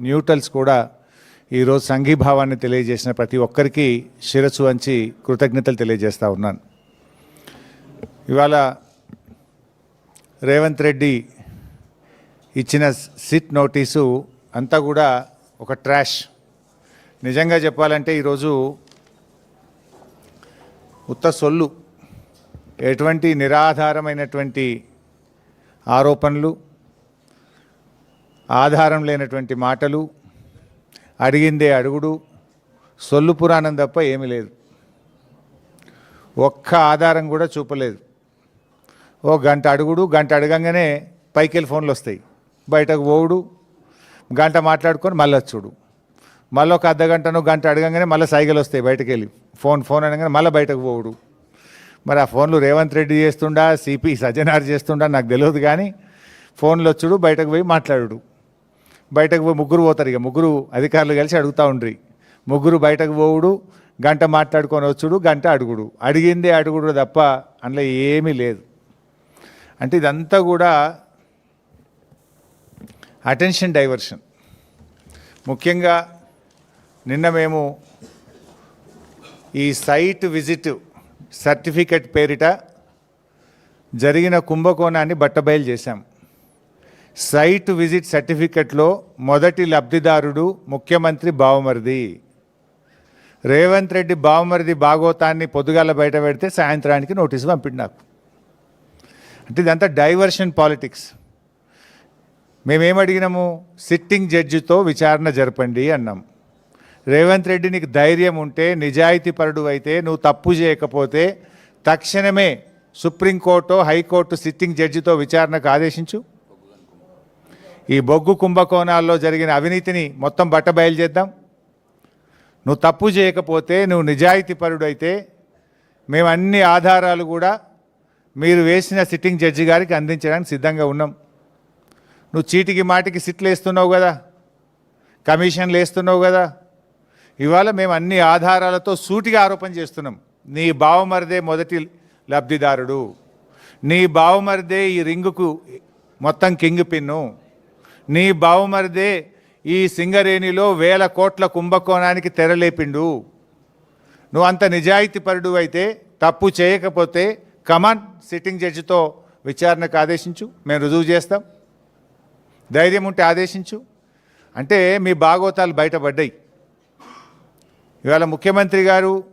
Neutrals కూడా ఈరోజు సంఘీభావాన్ని తెలియజేసిన ప్రతి ఒక్కరికి శిరస్సు వంచి కృతజ్ఞతలు తెలియజేస్తూ ఉన్నాను. ఇవాళ రేవంత్ రెడ్డి ఇచ్చిన సిట్ నోటీసు అంతా కూడా ఒక ట్రాష్. నిజంగా చెప్పాలంటే ఈరోజు ఉత్త సొల్లు ఎటువంటి నిరాధారమైనటువంటి ఆరోపణలు ఆధారం లేనటువంటి మాటలు అడిగిందే అడుగుడు సొల్లు పురాణం తప్ప ఏమీ లేదు. ఒక్క ఆధారం కూడా చూపలేదు. ఓ గంట అడుగుడు గంట అడగంగానే పైకి వెళ్ళి ఫోన్లు వస్తాయి. బయటకు పోవుడు గంట మాట్లాడుకొని మళ్ళీ వచ్చుడు. మళ్ళీ ఒక అర్ధ గంటను గంట అడగంగానే మళ్ళీ సైకిల్ వస్తాయి బయటకు వెళ్ళి ఫోన్ ఫోన్ అనగానే మళ్ళీ బయటకు పోవుడు. మరి ఆ ఫోన్లు రేవంత్ రెడ్డి చేస్తుండా సిపి సజ్జనార్ చేస్తుండా నాకు తెలియదు కానీ ఫోన్లు వచ్చుడు బయటకు పోయి మాట్లాడుడు. బయటకు పోయి ముగ్గురు పోతారు ఇక. ముగ్గురు అధికారులు కలిసి అడుగుతూ ఉండ్రి. ముగ్గురు బయటకు పోవుడు గంట మాట్లాడుకొని వచ్చుడు గంట అడుగుడు. అడిగిందే అడుగుడు తప్ప అందులో ఏమీ లేదు. అంటే ఇదంతా కూడా అటెన్షన్ డైవర్షన్. ముఖ్యంగా నిన్న మేము ఈ సైట్ విజిట్ సర్టిఫికెట్ పేరిట జరిగిన కుంభకోణాన్ని బట్టబయలు చేశాం. సైట్ విజిట్ సర్టిఫికెట్లో మొదటి లబ్ధిదారుడు ముఖ్యమంత్రి బావమరిది. రేవంత్ రెడ్డి బావమరిది భాగోతాన్ని పొద్దుగాల బయట పెడితే సాయంత్రానికి నోటీసు పంపిండు నాకు. అంటే ఇదంతా డైవర్షన్ పాలిటిక్స్. మేమేం అడిగినాము సిట్టింగ్ జడ్జితో విచారణ జరపండి అన్నాం. రేవంత్ రెడ్డి నీకు ధైర్యం ఉంటే నిజాయితీ పరుడు అయితే నువ్వు తప్పు చేయకపోతే తక్షణమే సుప్రీంకోర్టు హైకోర్టు సిట్టింగ్ జడ్జితో విచారణకు ఆదేశించు. ఈ బొగ్గు కుంభకోణాల్లో జరిగిన అవినీతిని మొత్తం బట్ట బయలు చేద్దాం. నువ్వు తప్పు చేయకపోతే నువ్వు నిజాయితీ పరుడైతే మేము అన్ని ఆధారాలు కూడా మీరు వేసిన సిట్టింగ్ జడ్జి గారికి అందించడానికి సిద్ధంగా ఉన్నాం. నువ్వు చీటికి మాటికి సిట్లు వేస్తున్నావు కదా కమిషన్లు వేస్తున్నావు కదా ఇవాళ మేము అన్ని ఆధారాలతో సూటిగా ఆరోపణ చేస్తున్నాం. నీ బావమరిదే మొదటి లబ్ధిదారుడు. నీ బావమరిదే ఈ రింగుకు మొత్తం కింగ్ పిన్ను. నీ బావమరిదే ఈ సింగరేణిలో వేల కోట్ల కుంభకోణానికి తెరలేపిండు. నువ్వు అంత నిజాయితీపరుడు అయితే తప్పు చేయకపోతే కమాన్ సిట్టింగ్ జడ్జితో విచారణకు ఆదేశించు మేము రుజువు చేస్తాం. ధైర్యం ఉంటే ఆదేశించు. అంటే మీ భాగోతాలు బయటపడ్డాయి. ఇవాళ ముఖ్యమంత్రి గారు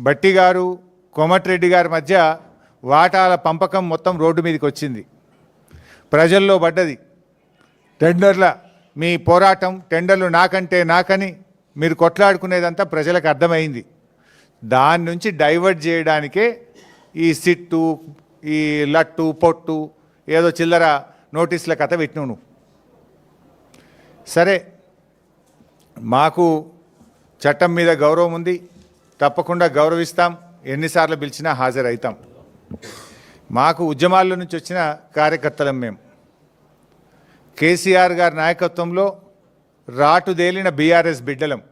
బట్టి గారు కోమటిరెడ్డి గారి మధ్య వాటాల పంపకం మొత్తం రోడ్డు మీదకి వచ్చింది. ప్రజల్లో పడ్డది. టెండర్ల మీ పోరాటం టెండర్లు నాకంటే నాకని మీరు కొట్లాడుకునేదంతా ప్రజలకు అర్థమైంది. దాని నుంచి డైవర్ట్ చేయడానికే ఈ సిట్టు ఈ లట్టు పొట్టు ఏదో చిల్లర నోటీసుల కథ పెట్టినావు నువ్వు. సరే మాకు చట్టం మీద గౌరవం ఉంది. తప్పకుండా గౌరవిస్తాం. ఎన్నిసార్లు పిలిచినా హాజరవుతాం. మాకు ఉద్యమాల నుంచి వచ్చిన కార్యకర్తలం మేము కేసీఆర్ గారి నాయకత్వంలో రాటుదేలిన బీఆర్ఎస్ బిడ్డలం.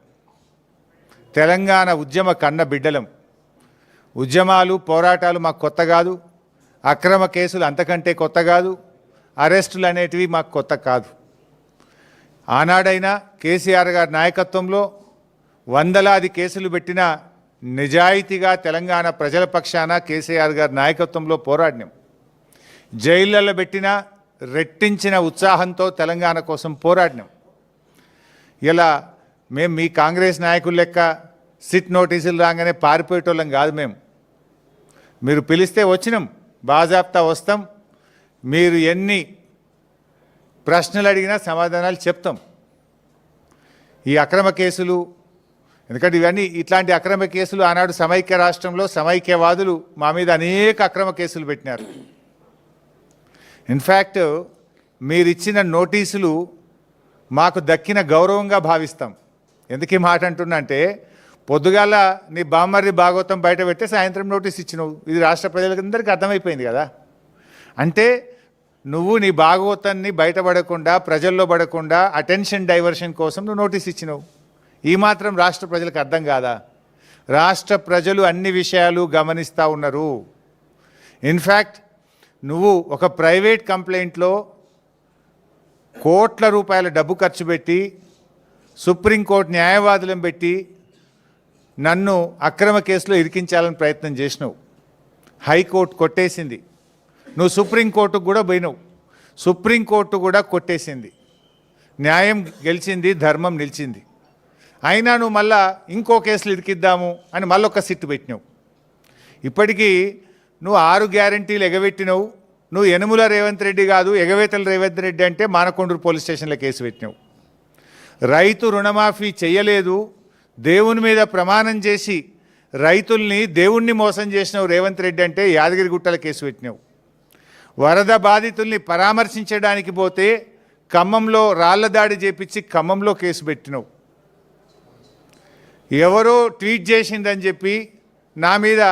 తెలంగాణ ఉద్యమ కన్న బిడ్డలం. ఉద్యమాలు పోరాటాలు మాకు కొత్త కాదు. అక్రమ కేసులు అంతకంటే కొత్త కాదు. అరెస్టులు అనేటివి మాకు కొత్త కాదు. ఆనాడైనా కేసీఆర్ గారి నాయకత్వంలో వందలాది కేసులు పెట్టిన నిజాయితీగా తెలంగాణ ప్రజల పక్షాన కేసీఆర్ గారి నాయకత్వంలో పోరాడినాం. జైళ్ళల్లో పెట్టిన రెట్టించిన ఉత్సాహంతో తెలంగాణ కోసం పోరాడినాం. ఇలా మేము మీ కాంగ్రెస్ నాయకులు లెక్క సిట్ నోటీసులు రాగానే పారిపోయేటోళ్ళం కాదు మేము. మీరు పిలిస్తే వచ్చినాం బాజాబ్తా వస్తాం మీరు ఎన్ని ప్రశ్నలు అడిగినా సమాధానాలు చెప్తాం. ఈ అక్రమ కేసులు ఎందుకంటే ఇవన్నీ ఇట్లాంటి అక్రమ కేసులు ఆనాడు సమైక్య రాష్ట్రంలో సమైక్యవాదులు మా మీద అనేక అక్రమ కేసులు పెట్టినారు. ఇన్ఫ్యాక్ట్ మీరిచ్చిన నోటీసులు మాకు దక్కిన గౌరవంగా భావిస్తాం. ఎందుకు ఈ మాట అంటున్నా అంటే పొద్దుగాల నీ బామ్మర్రి భాగవతం బయట పెడితే సాయంత్రం నోటీస్ ఇచ్చినావు. ఇది రాష్ట్ర ప్రజలందరికీ అర్థమైపోయింది కదా. అంటే నువ్వు నీ భాగవతాన్ని బయటపడకుండా ప్రజల్లో పడకుండా అటెన్షన్ డైవర్షన్ కోసం నువ్వు నోటీస్ ఇచ్చినావు. ఈ మాత్రం రాష్ట్ర ప్రజలకు అర్థం కాదా? రాష్ట్ర ప్రజలు అన్ని విషయాలు గమనిస్తూ ఉన్నారు. ఇన్ఫ్యాక్ట్ నువ్వు ఒక ప్రైవేట్ కంప్లైంట్లో కోట్ల రూపాయల డబ్బు ఖర్చు పెట్టి సుప్రీంకోర్టు న్యాయవాదులను పెట్టి నన్ను అక్రమ కేసులో ఇరికించాలని ప్రయత్నం చేసినావు. హైకోర్టు కొట్టేసింది. నువ్వు సుప్రీంకోర్టుకు కూడా పోయినావు. సుప్రీంకోర్టు కూడా కొట్టేసింది. న్యాయం గెలిచింది ధర్మం నిలిచింది. అయినా నువ్వు మళ్ళా ఇంకో కేసులు ఇరికిద్దాము అని మళ్ళొక సిట్టు పెట్టినావు. ఇప్పటికీ నువ్వు ఆరు గ్యారంటీలు ఎగబెట్టినావు. నువ్వు యనుముల రేవంత్ రెడ్డి కాదు ఎగవేతల రేవంత్ రెడ్డి అంటే మానకొండూరు పోలీస్ స్టేషన్లో కేసు పెట్టినావు. రైతు రుణమాఫీ చేయలేదు దేవుని మీద ప్రమాణం చేసి రైతుల్ని దేవుణ్ణి మోసం చేసినావు రేవంత్ రెడ్డి అంటే యాదగిరిగుట్టల కేసు పెట్టినావు. వరద బాధితుల్ని పరామర్శించడానికి పోతే ఖమ్మంలో రాళ్ళ దాడి చేపించి ఖమ్మంలో కేసు పెట్టినావు. ఎవరో ట్వీట్ చేసిందని చెప్పి నా మీద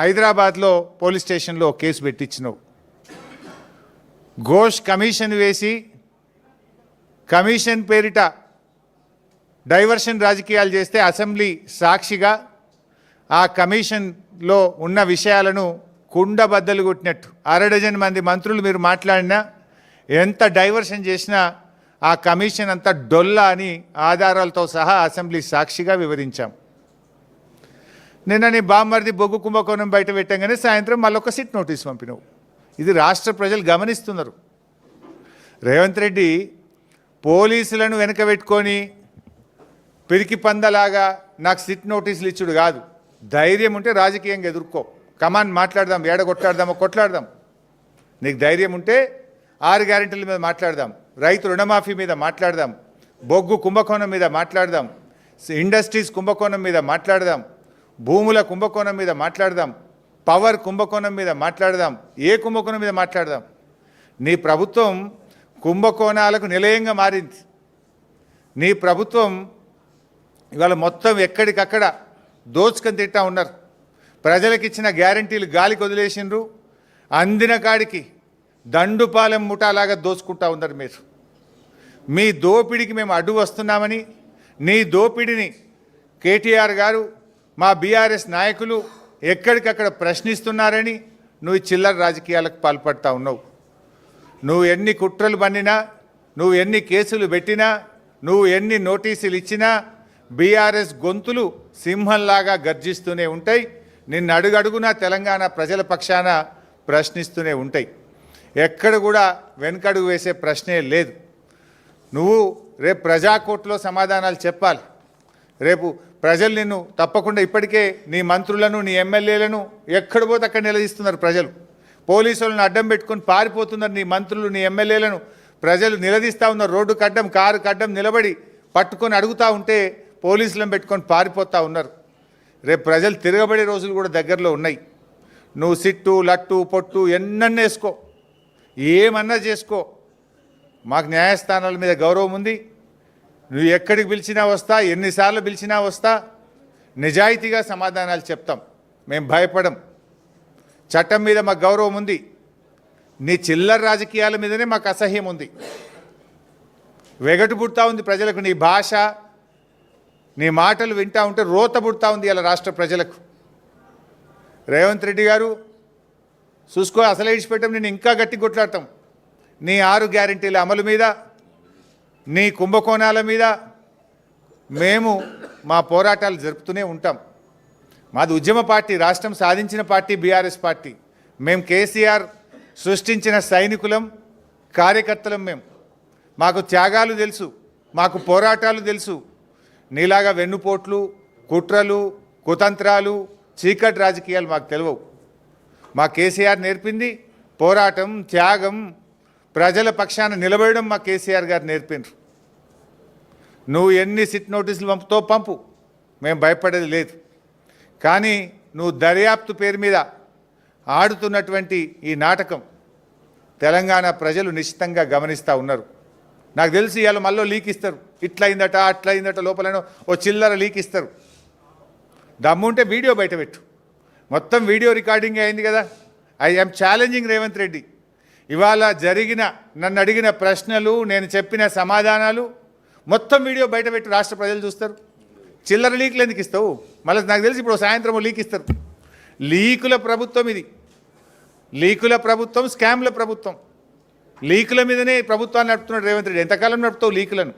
హైదరాబాద్లో పోలీస్ స్టేషన్లో కేసు పెట్టించినావు. ఘోష్ కమిషన్ వేసి కమిషన్ పేరిట డైవర్షన్ రాజకీయాలు చేస్తే అసెంబ్లీ సాక్షిగా ఆ కమిషన్లో ఉన్న విషయాలను కుండబద్దలు కొట్టినట్టు. అరడజన్ మంది మంత్రులు మీరు మాట్లాడినా ఎంత డైవర్షన్ చేసినా ఆ కమిషన్ అంతా డొల్ల అని ఆధారాలతో సహా అసెంబ్లీ సాక్షిగా వివరించాం. నిన్న నీ బామ్మర్ది బొగ్గు కుంభకోణం బయట పెట్టంగానే సాయంత్రం మళ్ళొక సిట్ నోటీస్ పంపినావు. ఇది రాష్ట్ర ప్రజలు గమనిస్తున్నారు. రేవంత్ రెడ్డి పోలీసులను వెనక పెట్టుకొని పిరికి పందలాగా నాకు సిట్ నోటీసులు ఇచ్చుడు కాదు. ధైర్యం ఉంటే రాజకీయంగా ఎదుర్కో. కమాన్ మాట్లాడదాం ఏడ కొట్లాడదామో కొట్లాడదాం. నీకు ధైర్యం ఉంటే ఆరు గ్యారెంటీల మీద మాట్లాడదాం. రైతు రుణమాఫీ మీద మాట్లాడదాం. బొగ్గు కుంభకోణం మీద మాట్లాడదాం. ఇండస్ట్రీస్ కుంభకోణం మీద మాట్లాడదాం. భూముల కుంభకోణం మీద మాట్లాడదాం పవర్ కుంభకోణం మీద మాట్లాడదాం ఏ కుంభకోణం మీద మాట్లాడదాం? నీ ప్రభుత్వం కుంభకోణాలకు నిలయంగా మారింది. నీ ప్రభుత్వం ఇవాళ మొత్తం ఎక్కడికక్కడ దోచుకొని తిట్టా ఉన్నారు. ప్రజలకు ఇచ్చిన గ్యారంటీలు గాలికి వదిలేసిండ్రు. అందిన కాడికి దండుపాలెం ముఠాలాగా దోచుకుంటా ఉన్నారు మీరు. మీ దోపిడికి మేము అడ్డు వస్తున్నామని నీ దోపిడిని కేటీఆర్ గారు మా బీఆర్ఎస్ నాయకులు ఎక్కడికక్కడ ప్రశ్నిస్తున్నారని నువ్వు చిల్లర రాజకీయాలకు పాల్పడతా ఉన్నావు. నువ్వు ఎన్ని కుట్రలు పన్నినా నువ్వు ఎన్ని కేసులు పెట్టినా నువ్వు ఎన్ని నోటీసులు ఇచ్చినా బీఆర్ఎస్ గొంతులు సింహంలాగా గర్జిస్తూనే ఉంటాయి. నిన్ను అడుగడుగునా తెలంగాణ ప్రజల పక్షాన ప్రశ్నిస్తూనే ఉంటాయి. ఎక్కడ కూడా వెనకడుగు వేసే ప్రశ్నే లేదు. నువ్వు రేపు ప్రజాకోర్టులో సమాధానాలు చెప్పాలి. రేపు ప్రజలు నిన్ను తప్పకుండా ఇప్పటికే నీ మంత్రులను నీ ఎమ్మెల్యేలను ఎక్కడ పోతే అక్కడ నిలదీస్తున్నారు ప్రజలు. పోలీసులను అడ్డం పెట్టుకొని పారిపోతున్నారు నీ మంత్రులు నీ ఎమ్మెల్యేలను. ప్రజలు నిలదీస్తూ ఉన్నారు. రోడ్డు కడ్డం కారు కడ్డం నిలబడి పట్టుకొని అడుగుతూ ఉంటే పోలీసులను పెట్టుకొని పారిపోతూ ఉన్నారు. రేపు ప్రజలు తిరగబడే రోజులు కూడా దగ్గరలో ఉన్నాయి. నువ్వు సిట్టు లట్టు పొట్టు ఎన్నన్నా వేసుకో. ఏమన్నా చేసుకో. మాకు న్యాయస్థానాల మీద గౌరవం ఉంది. నువ్వు ఎక్కడికి పిలిచినా వస్తా ఎన్నిసార్లు పిలిచినా వస్తా. నిజాయితీగా సమాధానాలు చెప్తాం. మేము భయపడం. చట్టం మీద మాకు గౌరవం ఉంది. నీ చిల్లర రాజకీయాల మీదనే మాకు అసహ్యం ఉంది. వెగటు పుడతా ఉంది ప్రజలకు నీ భాష. నీ మాటలు వింటా ఉంటే రోత పుడతా ఉంది ఇలా రాష్ట్ర ప్రజలకు. రేవంత్ రెడ్డి గారు చూసుకో అసలే ఇడిచిపెట్టాం నేను ఇంకా గట్టి కొట్లాడతాం. నీ ఆరు గ్యారంటీల అమలు మీద నీ కుంభకోణాల మీద మేము మా పోరాటాలు జరుపుతూనే ఉంటాం. మాది ఉద్యమ పార్టీ రాష్ట్రం సాధించిన పార్టీ బీఆర్ఎస్ పార్టీ. మేము కేసీఆర్ సృష్టించిన సైనికులం కార్యకర్తలం మేము మాకు త్యాగాలు తెలుసు మాకు పోరాటాలు తెలుసు. నీలాగా వెన్నుపోట్లు కుట్రలు కుతంత్రాలు చీకటి రాజకీయాలు మాకు తెలియవు మా కేసీఆర్ నేర్పింది పోరాటం త్యాగం ప్రజల పక్షాన నిలబడడం మా కేసీఆర్ గారు నేర్పిండ్రు. నువ్వు ఎన్ని సిట్ నోటీసులు పంపుతో పంపు. మేము భయపడేది లేదు. కానీ నువ్వు దర్యాప్తు పేరు మీద ఆడుతున్నటువంటి ఈ నాటకం తెలంగాణ ప్రజలు నిశ్చితంగా గమనిస్తూ ఉన్నారు. నాకు తెలిసి ఇవాళ మళ్ళీ లీక్ ఇస్తారు. ఇట్లా అయిందట అయిందట లోపలనో ఓ చిల్లర లీక్ ఇస్తారు. దమ్ముంటే వీడియో బయట పెట్టు. మొత్తం వీడియో రికార్డింగ్ అయింది కదా. I am challenging Revanth Reddy. ఇవాళ జరిగిన నన్ను అడిగిన ప్రశ్నలు నేను చెప్పిన సమాధానాలు మొత్తం వీడియో బయట పెట్టి రాష్ట్ర ప్రజలు చూస్తారు. చిల్లర లీకులు ఎందుకు ఇస్తావు? మళ్ళీ నాకు తెలిసి ఇప్పుడు సాయంత్రం లీక్ ఇస్తారు. లీకుల ప్రభుత్వం ఇది. లీకుల ప్రభుత్వం స్కామ్ల ప్రభుత్వం. లీకుల మీదనే ప్రభుత్వాన్ని నడుపుతున్నాడు రేవంత్ రెడ్డి. ఎంతకాలం నడుపుతావు లీకులను?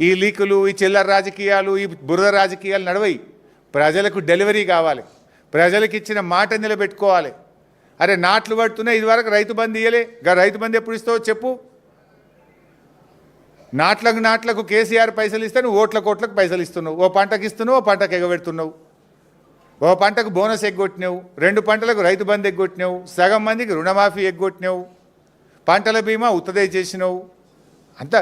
ఈ లీకులు ఈ చిల్లర రాజకీయాలు ఈ బురద రాజకీయాలు నడవయి. ప్రజలకు డెలివరీ కావాలి. ప్రజలకు ఇచ్చిన మాట నిలబెట్టుకోవాలి. అరే నాట్లు పడుతున్నాయి. ఇదివరకు రైతు బంద్ ఇయ్యలే. గా రైతు బంద్ ఎప్పుడు ఇస్తావో చెప్పు. నాట్లకు నాట్లకు కేసీఆర్ పైసలు ఇస్తే నువ్వు ఓట్ల కోట్లకు పైసలు ఇస్తున్నావు. ఓ పంటకి ఇస్తున్నావు ఓ పంటకు ఎగబెడుతున్నావు. ఓ పంటకు బోనస్ ఎగ్గొట్టినావు. రెండు పంటలకు రైతు బంధు ఎగ్గొట్టినావు. సగం మందికి రుణమాఫీ ఎగ్గొట్టినావు. పంటల బీమా ఉత్తదే చేసినావు. అంత